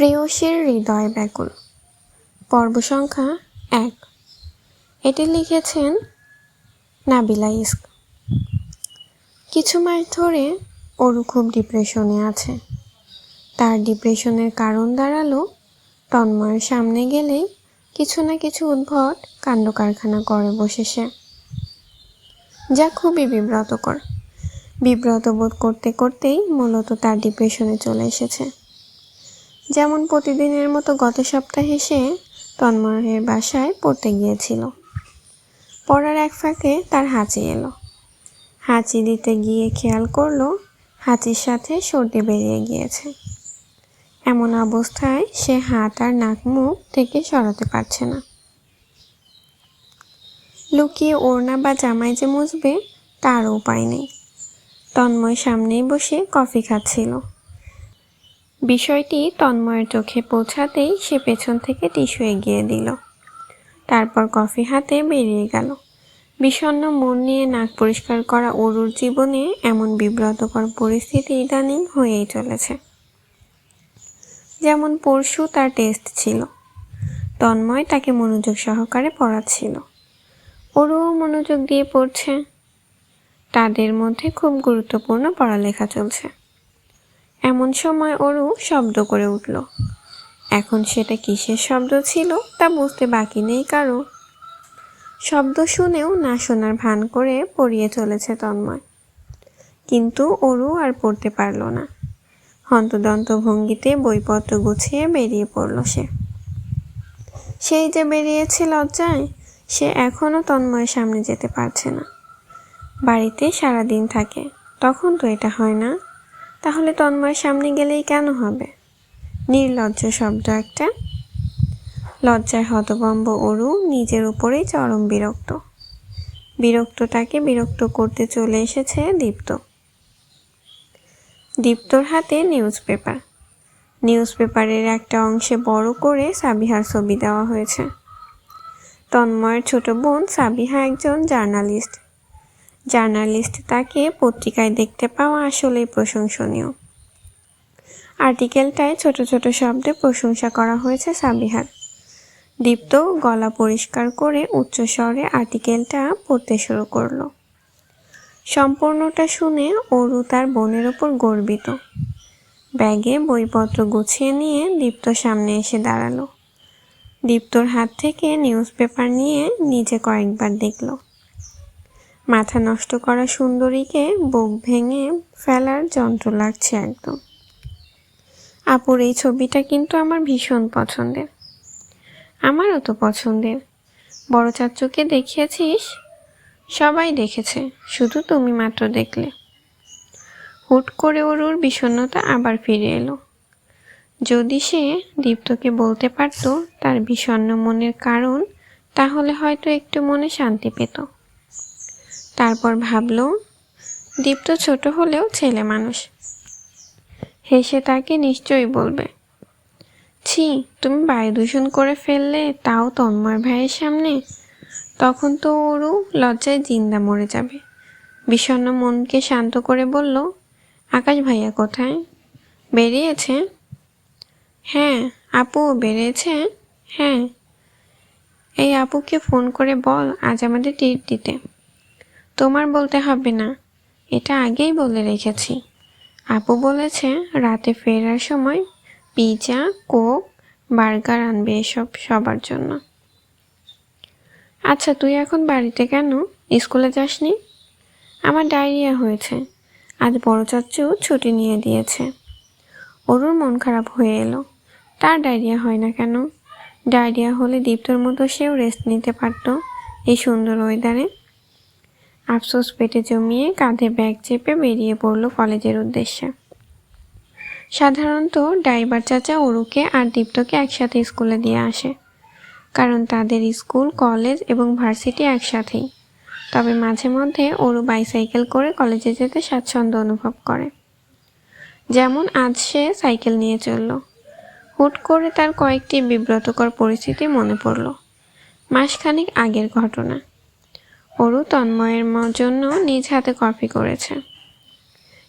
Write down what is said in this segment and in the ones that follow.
প্রেয়সীর হৃদয় ব্যাকুল। পর্ব সংখ্যা এক। এটি লিখেছেন নাবিলা ইস্ক। কিছু মাস ধরে ওরু খুব ডিপ্রেশনে আছে। তার ডিপ্রেশনের কারণ দাঁড়াল তন্ময়ের সামনে গেলেই কিছু না কিছু উদ্ভট কাণ্ড কারখানা করে বসে সে। যা খুবই বিব্রতকর। বিব্রত বোধ করতে করতেই মূলত তার ডিপ্রেশনে চলে এসেছে। যেমন প্রতিদিনের মতো গত সপ্তাহে সে তন্ময়ের বাসায় পড়তে গিয়েছিল। পড়ার এক ফাঁকে তার হাঁচি এলো। হাঁচি দিতে গিয়ে খেয়াল করল, হাঁচির সাথে সর্দি বেরিয়ে গিয়েছে। এমন অবস্থায় সে হাত আর নাক মুখ থেকে সরাতে পারছে না। লুকিয়ে ওড়না বা জামাই যে মুছবে, তারও উপায় নেই। তন্ময় সামনেই বসে কফি খাচ্ছিল। বিষয়টি তন্ময়ের চোখে পৌঁছাতেই সে পেছন থেকে টিস্যু এগিয়ে দিল। তারপর কফি হাতে বেরিয়ে গেল। বিষণ্ণ মন নিয়ে নাক পরিষ্কার করা অরুর জীবনে এমন বিব্রতকর পরিস্থিতি ইদানিং হয়েই চলেছে। যেমন পরশু তার টেস্ট ছিল। তন্ময় তাকে মনোযোগ সহকারে পড়াচ্ছিল। ওরও মনোযোগ দিয়ে পড়ছে। তাদের মধ্যে খুব গুরুত্বপূর্ণ পড়ালেখা চলছে। এমন সময় অরু শব্দ করে উঠল। এখন সেটা কিসের শব্দ ছিল তা বুঝতে বাকি নেই কারও। শব্দ শুনেও না শোনার ভান করে পড়িয়ে চলেছে তন্ময়। কিন্তু অরু আর পড়তে পারল না। হন্তদন্ত ভঙ্গিতে বইপত্র গুছিয়ে বেরিয়ে পড়ল সে। সেই যে বেরিয়েছে লজ্জায়, সে এখনও তন্ময়ের সামনে যেতে পারছে না। বাড়িতে সারাদিন থাকে, তখন তো এটা হয় না। তাহলে তন্ময়ের সামনে গেলেই কেন হবে? নির্লজ্জ শব্দ একটা। লজ্জায় হতবম্ব অরু নিজের উপরেই চরম বিরক্ত। বিরক্তটাকে বিরক্ত করতে চলে এসেছে দীপ্ত। দীপ্তর হাতে নিউজ পেপার। নিউজ পেপারের একটা অংশে বড় করে সাবিহার ছবি দেওয়া হয়েছে। তন্ময়ের ছোট বোন সাবিহা একজন জার্নালিস্ট। জার্নালিস্ট তাকে পত্রিকায় দেখতে পাওয়া আসলেই প্রশংসনীয়। আর্টিকেলটায় ছোট ছোট শব্দে প্রশংসা করা হয়েছে সাবিহার। দীপ্ত গলা পরিষ্কার করে উচ্চস্বরে আর্টিকেলটা পড়তে শুরু করল। সম্পূর্ণটা শুনে অরু তার বোনের ওপর গর্বিত। ব্যাগে বইপত্র গুছিয়ে নিয়ে দীপ্ত সামনে এসে দাঁড়াল। দীপ্তর হাত থেকে নিউজ পেপার নিয়ে নিজে কয়েকবার দেখল। মাথা নষ্ট করা সুন্দরীকে বুক ভেঙে ফেলার যন্ত্র লাগছে একদম। আপুর এই ছবিটা কিন্তু আমার ভীষণ পছন্দের। আমারও তো পছন্দের। বড় চাচুকে দেখিয়েছিস? সবাই দেখেছে, শুধু তুমি মাত্র দেখলে। হুট করে ওর বিষণ্ণতা আবার ফিরে এলো। যদি সে দীপ্তকে বলতে পারত তার বিষণ্ণ মনের কারণ, তাহলে হয়তো একটু মনে শান্তি পেত। তারপর ভাবল দীপ্ত ছোট হলেও ছেলে মানুষ। হেসে তাকে নিশ্চয়ই বলবে। ছি, তুমি বায়ু দূষণ করে ফেললে তাও তন্ময় ভাইয়ের সামনে? তখন তো ওরও লজ্জায় জিন্দা মরে যাবে। বিষণ্ণ মনকে শান্ত করে বলল, আকাশ ভাইয়া কোথায়? বেরিয়েছে? হ্যাঁ আপু বেরিয়েছে। হ্যাঁ। এই আপুকে ফোন করে বল আজ আমাদের টিট দিতে। তোমার বলতে হবে না। এটা আগেই বলে রেখেছি। আপু বলেছে, রাতে ফেরার সময় পিজা কোক, বার্গার আনবে এসব সবার জন্য। আচ্ছা তুই এখন বাড়িতে কেন? স্কুলে যাসনি? আমার ডায়রিয়া হয়েছে। আজ বড় চাচ্চু ছুটি নিয়ে দিয়েছে। অরুর মন খারাপ হয়ে এলো। তার ডায়রিয়া হয় না কেন? ডায়রিয়া হলে দীপ্তর মতো সেও রেস্ট নিতে পারত এই সুন্দর ওয়েদারে আফসোস পেটে জমিয়ে কাঁধে ব্যাগ চেপে বেরিয়ে পড়ল কলেজের উদ্দেশ্যে। সাধারণত ড্রাইভার চাচা অরুকে আর দীপ্তকে একসাথে স্কুলে দিয়ে আসে, কারণ তাদের স্কুল, কলেজ এবং ভার্সিটি একসাথেই। তবে মাঝে মধ্যে ওরু বাইসাইকেল করে কলেজে যেতে স্বাচ্ছন্দ্য অনুভব করে। যেমন আজ সে সাইকেল নিয়ে চলল। হুট করে তার কয়েকটি বিব্রতকর পরিস্থিতি মনে পড়ল। মাসখানিক আগের ঘটনা। অরু তন্ময়ের জন্য নিজ হাতে কফি করেছে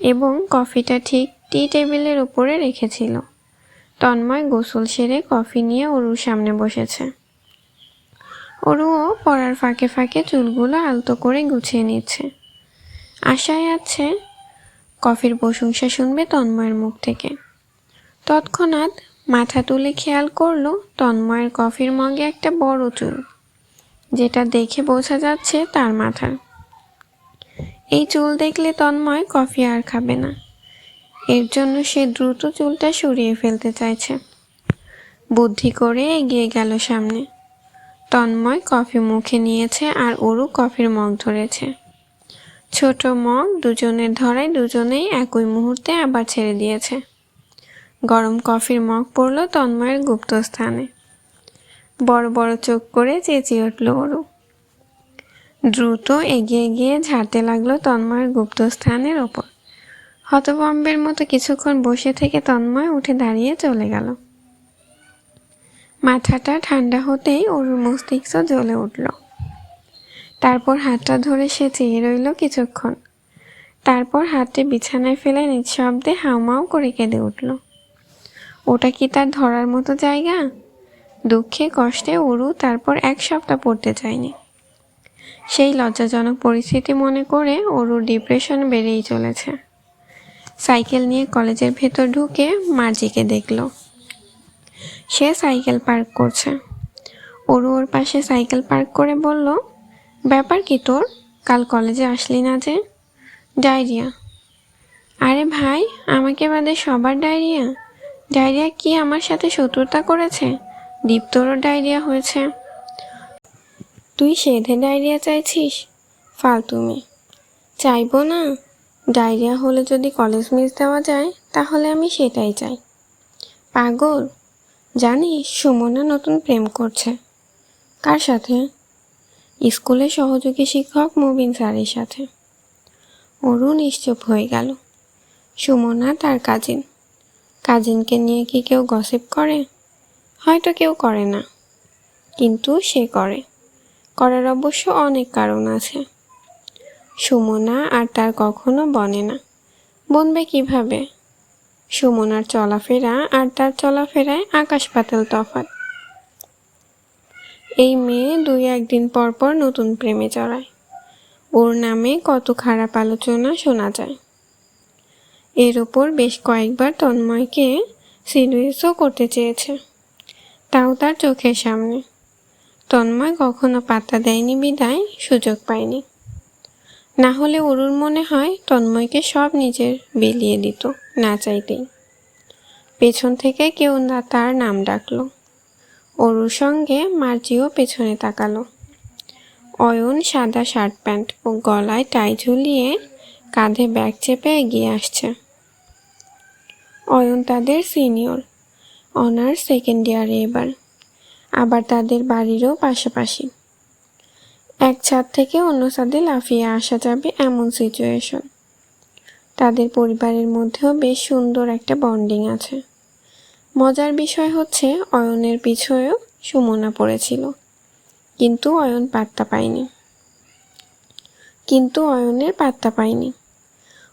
এবং কফিটা ঠিক টি টেবিলের উপরে রেখেছিল। তন্ময় গোসল সেরে কফি নিয়ে অরুর সামনে বসেছে। অরুও পড়ার ফাঁকে ফাঁকে চুলগুলো আলতো করে গুছিয়ে নিচ্ছে। আশায় আছে কফির প্রশংসা শুনবে তন্ময়ের মুখ থেকে। তৎক্ষণাৎ মাথা তুলে খেয়াল করল তন্ময়ের কফির মগে একটা বড় চুল। যেটা দেখে বোঝা যাচ্ছে তার মাথার। এই চুল দেখলে তন্ময় কফি আর খাবে না। এর জন্য সে দ্রুত চুলটা সরিয়ে ফেলতে চাইছে। বুদ্ধি করে এগিয়ে গেল সামনে। তন্ময় কফি মুখে নিয়েছে আর ওরু কফির মগ ধরেছে। ছোট মগ দুজনের ধরায় দুজনেই একই মুহূর্তে আবার ছেড়ে দিয়েছে। গরম কফির মগ পড়ল তন্ময়ের গুপ্তস্থানে। বড় বড় চোখ করে চেঁচিয়ে উঠল ওরু দ্রুত এগিয়ে গিয়ে ঝাড়তে লাগল তন্ময়ের গুপ্তস্থানের ওপর। হতবম্বের মতো কিছুক্ষণ বসে থেকে তন্ময় উঠে দাঁড়িয়ে চলে গেল। মাথাটা ঠান্ডা হতেই ওর মস্তিষ্ক জ্বলে উঠল। তারপর হাতটা ধরে সে চেয়ে রইল কিছুক্ষণ। তারপর হাতটি বিছানায় ফেলে নিঃশব্দে হাউমাউ করে কেঁদে উঠল। ওটা কি তার ধরার মতো জায়গা? দুঃখে, কষ্টে অরু তারপর এক সপ্তাহ পড়তে চায়নি সেই লজ্জাজনক পরিস্থিতি মনে করে অরুর ডিপ্রেশন বেড়েই চলেছে। সাইকেল নিয়ে কলেজের ভেতর ঢুকে মার্জিকে দেখল। সে সাইকেল পার্ক করছে। অরু ওর পাশে সাইকেল পার্ক করে বলল, ব্যাপার কি তোর? কাল কলেজে আসলি না যে? ডায়রিয়া। আরে ভাই, আমাকে বাদে সবার ডায়রিয়া? ডায়রিয়া কি আমার সাথে শত্রুতা করেছে? দীপ্তরও ডায়রিয়া হয়েছে। তুই সেধে ডায়রিয়া চাইছিস? ফালতুমি চাইব না। ডায়রিয়া হলে যদি কলেজ মিস দেওয়া যায়, তাহলে আমি সেটাই চাই। পাগল। জানিস, সুমনা নতুন প্রেম করছে। কার সাথে? স্কুলের সহযোগী শিক্ষক মুবিন স্যারের সাথে। অরু নিশ্চুপ হয়ে গেল। সুমনা তার কাজিন কাজিনকে নিয়ে কি কেউ গসিপ করে? হয়তো কেউ করে না। কিন্তু সে করে। করার অবশ্য অনেক কারণ আছে। সুমনা আর তার কখনো বনে না। বনবে কীভাবে? সুমনার চলাফেরা আর তার চলাফেরায় আকাশ পাতাল তফাৎ। এই মেয়ে দুই একদিন পর পর নতুন প্রেমে চড়ায় ওর নামে কত খারাপ আলোচনা শোনা যায়। এর ওপর বেশ কয়েকবার তন্ময়কে সিরিয়াসও করতে চেয়েছে। তাও তার চোখের সামনে। তন্ময় কখনো পাতা দেয়নি বিদায়, সুযোগ পায়নি। না হলে অরুর মনে হয় তন্ময়কে সব নিজের বিলিয়ে দিত, না চাইতেই। পেছন থেকে কেউ না তার নাম ডাকলো। অরুর সঙ্গে মার্জিও পেছনে তাকালো। অয়ন সাদা শার্ট প্যান্ট ও গলায় টাই ঝুলিয়ে কাঁধে ব্যাগ চেপে এগিয়ে আসছে। অয়ন তাদের সিনিয়র। অনার্স সেকেন্ড ইয়ারে এবার, আবার তাদের বাড়িরও পাশাপাশি। এক ছাদ থেকে অন্য ছাদে লাফিয়ে আসা যাবে এমন সিচুয়েশন তাদের পরিবারের মধ্যেও বেশ সুন্দর একটা বন্ডিং আছে। মজার বিষয় হচ্ছে, অয়নের পিছয়েও সুমনা পড়েছিল। কিন্তু অয়ন পাত্তা পায়নি। কিন্তু অয়নের পাত্তা পায়নি।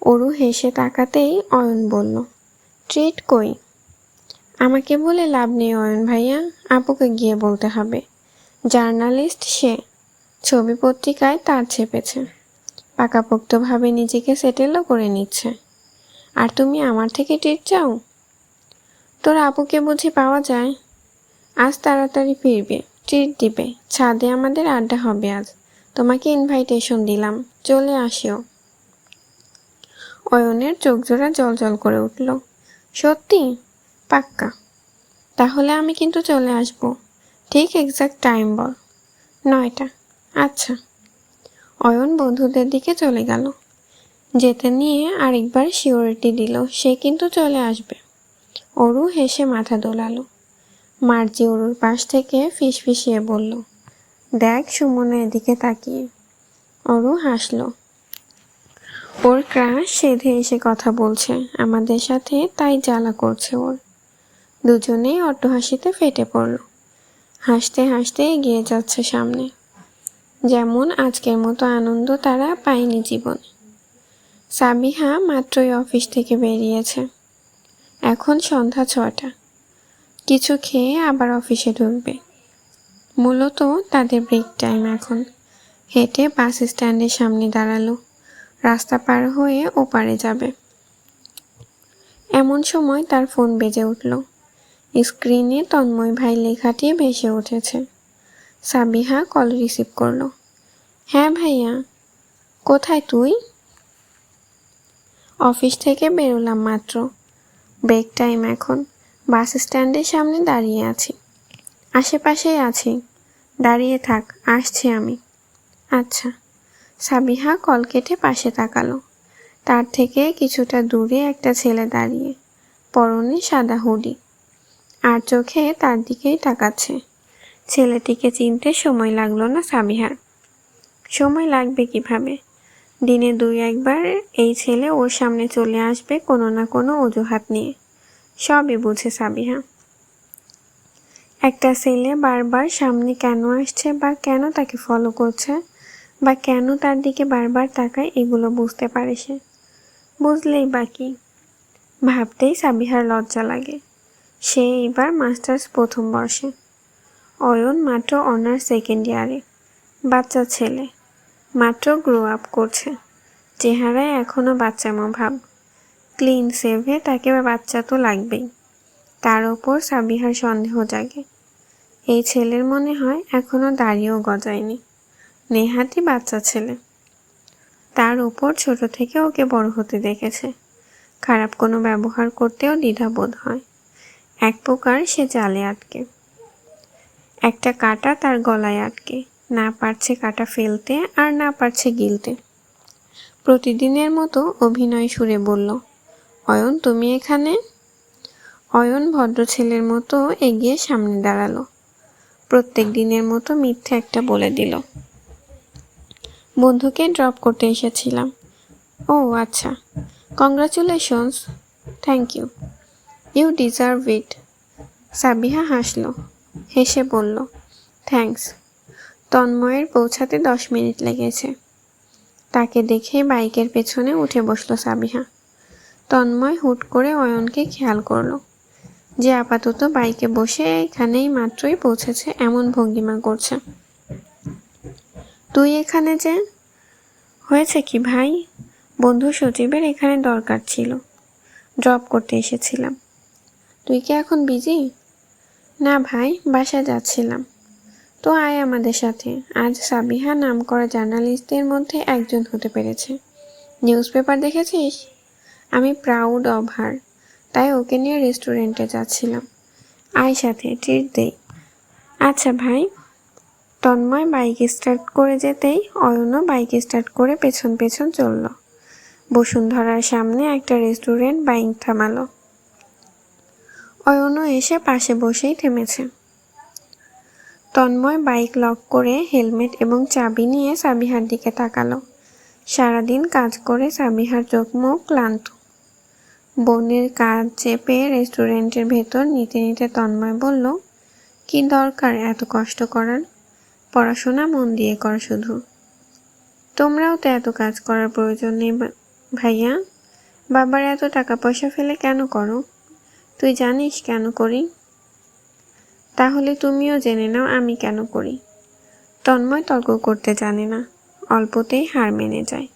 অরু হেসে তাকাতেই অয়ন বলল ট্রিট কই? আমাকে বলে লাভ নেই অয়ন ভাইয়া, আপুকে গিয়ে বলতে হবে। জার্নালিস্ট সে। ছবি পত্রিকায় তার ছেপেছে। পাকাপোক্তভাবে নিজেকে সেটেলও করে নিচ্ছে। আর তুমি আমার থেকে টিট চাও? তোর আপুকে বুঝি পাওয়া যায়। আজ তাড়াতাড়ি ফিরবে ট্রিট দিবে। ছাদে আমাদের আড্ডা হবে আজ। তোমাকে ইনভাইটেশন দিলাম। চলে আসিও। অয়নের চোখ জোড়া জল জল করে উঠল। সত্যি? পাক্কা। তাহলে আমি কিন্তু চলে আসব। ঠিক এক্সাক্ট টাইম বল। নয়টা। আচ্ছা। অয়ন বন্ধুদের দিকে চলে গেল। যেতে নিয়ে আরেকবার শিওরিটি দিল, সে কিন্তু চলে আসবে। অরু হেসে মাথা দোলালো। মার্জি অরুর পাশ থেকে ফিসফিসিয়ে বলল, দেখ সুমনা, এদিকে তাকিয়ে। অরু হাসলো। ওর ক্রাশ সেধে এসে কথা বলছে। আমাদের সাথে তাই জ্বালা করছে ওর। দুজনেই হাসিতে ফেটে পড়ল। হাসতে হাসতে এগিয়ে যাচ্ছে সামনে। যেমন আজকের মতো আনন্দ তারা পায়নি জীবনে। সাবিহা মাত্রই অফিস থেকে বেরিয়েছে। এখন সন্ধ্যা ছটা। কিছু খেয়ে আবার অফিসে ঢুকবে। মূলত তাদের ব্রেক টাইম এখন। হেঁটে বাস স্ট্যান্ডের সামনে দাঁড়াল। রাস্তা পার হয়ে ওপারে যাবে। এমন সময় তার ফোন বেজে উঠল। স্ক্রিনে তন্ময় ভাই লেখাটি ভেসে উঠেছে। সাবিহা কল রিসিভ করল। হ্যাঁ ভাইয়া, কোথায় তুই? অফিস থেকে বেরোলাম মাত্র। ব্রেক টাইম এখন। বাস স্ট্যান্ডের সামনে দাঁড়িয়ে আছি। আশেপাশেই আছি। দাঁড়িয়ে থাক, আসছি আমি। আচ্ছা। সাবিহা কল কেটে পাশে তাকালো। তার থেকে কিছুটা দূরে একটা ছেলে দাঁড়িয়ে। পরনে সাদা হুডি। আর চোখে তার দিকেই তাকাচ্ছে। ছেলেটিকে চিনতে সময় লাগল না সাবিহার। সময় লাগবে কীভাবে? দিনে দুই একবার এই ছেলে ওর সামনে চলে আসবে কোনো না কোনো অজুহাত নিয়ে। সবই বুঝে সাবিহা। একটা ছেলে বারবার সামনে কেন আসছে বা কেন তাকে ফলো করছে বা কেন তার দিকে বারবার তাকায় এগুলো বুঝতে পারে সে। বুঝলেই বাকি ভাবতেই সাবিহার লজ্জা লাগে। সে এবার মাস্টার্স প্রথম বর্ষে। অয়ন মাত্র অনার্স সেকেন্ড ইয়ারে। বাচ্চা ছেলে। মাত্র গ্রো আপ করছে। চেহারায় এখনও বাচ্চামো ভাব ক্লিন সেভে তাকে বাচ্চা তো লাগবেই। তার ওপর সাবিহার সন্দেহ জাগে। এই ছেলের মনে হয় এখনও দাড়িও গজায়নি। নেহাতি বাচ্চা ছেলে। তার ওপর ছোট থেকে ওকে বড় হতে দেখেছে। খারাপ কোনো ব্যবহার করতেও দ্বিধাবোধ হয়। এক প্রকার সে জালে আটকে। একটা কাটা তার গলায় আটকে। না পারছে কাটা ফেলতে আর না পারছে গিলতে। প্রতিদিনের মতো অভিনয় সুরে বলল, অয়ন, তুমি এখানে? অয়ন ভদ্র ছেলের মতো এগিয়ে সামনে দাঁড়াল। প্রত্যেক দিনের মতো মিথ্যে একটা বলে দিল, বন্ধুকে ড্রপ করতে এসেছিলাম। ও আচ্ছা। Congratulations. Thank you. You deserve it Sabiha হাসলো। হেসে বলল থ্যাঙ্কস তন্ময়ের পৌঁছাতে দশ মিনিট লেগেছে। তাকে দেখে বাইকের পেছনে উঠে বসল সাবিহা। তন্ময় হুট করে অয়নকে খেয়াল করল যে আপাতত বাইকে বসে এখানেই মাত্রই পৌঁছেছে এমন ভঙ্গিমা করছে। তুই এখানে যে? হয়েছে কি ভাই? বন্ধু সচিবের এখানে দরকার ছিল। ড্রপ করতে এসেছিলাম। তুই কি এখন বিজি? না ভাই, বাসায় যাচ্ছিলাম। তো আয় আমাদের সাথে। আজ সাবিহা নাম করা জার্নালিস্টদের মধ্যে একজন হতে পেরেছে। নিউজ পেপার দেখেছিস? আমি প্রাউড অব হার তাই ওকে নিয়ে রেস্টুরেন্টে যাচ্ছিলাম। আয় সাথে ট্রিট দেই আচ্ছা ভাই, তন্ময় বাইক স্টার্ট করে যেতেই অয়নও বাইক স্টার্ট করে পেছন পেছন চলল। বসুন্ধরার সামনে একটা রেস্টুরেন্ট বাইক থামালো। অয়নও এসে পাশে বসেই থেমেছে। তন্ময় বাইক লক করে হেলমেট এবং চাবি নিয়ে সাবিহার দিকে তাকালো। সারাদিন কাজ করে সাবিহার চোখ মুখ ক্লান্ত। বোনের কাজ চেপে রেস্টুরেন্টের ভেতর নিতে নিতে তন্ময় বলল, কি দরকার এত কষ্ট করার? পড়াশোনা মন দিয়ে কর শুধু। তোমরাও তো এত কাজ করার প্রয়োজন নেই ভাইয়া। বাবার এত টাকা পয়সা ফেলে কেন করো? তুই জানিস কেন করি? তাহলে তুমিও জেনে নাও আমি কেন করি। তন্ময় তর্ক করতে জানে না, অল্পতেই হার মেনে যায়।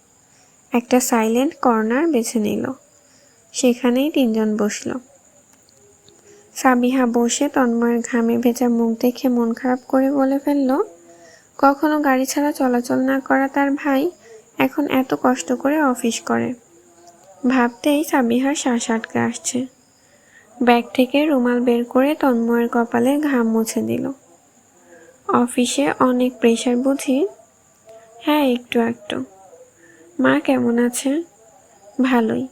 একটা সাইলেন্ট কর্নার বেছে নিল। সেখানেই তিনজন বসল। সাবিহা বসে তন্ময়ের ঘামে ভেজা মুখ দেখে মন খারাপ করে বলে ফেলল, কখনো গাড়ি ছাড়া চলাচল না করা তার ভাই এখন এত কষ্ট করে অফিস করে। ভাবতেই সাবিহার শ্বাস আটকে আসছে। ব্যাগ থেকে রুমাল বের করে তন্ময়ের কপালে ঘাম মুছে দিল। অফিসে অনেক প্রেশার বুঝি? হ্যাঁ একটু একটু। মা কেমন আছে? ভালোই।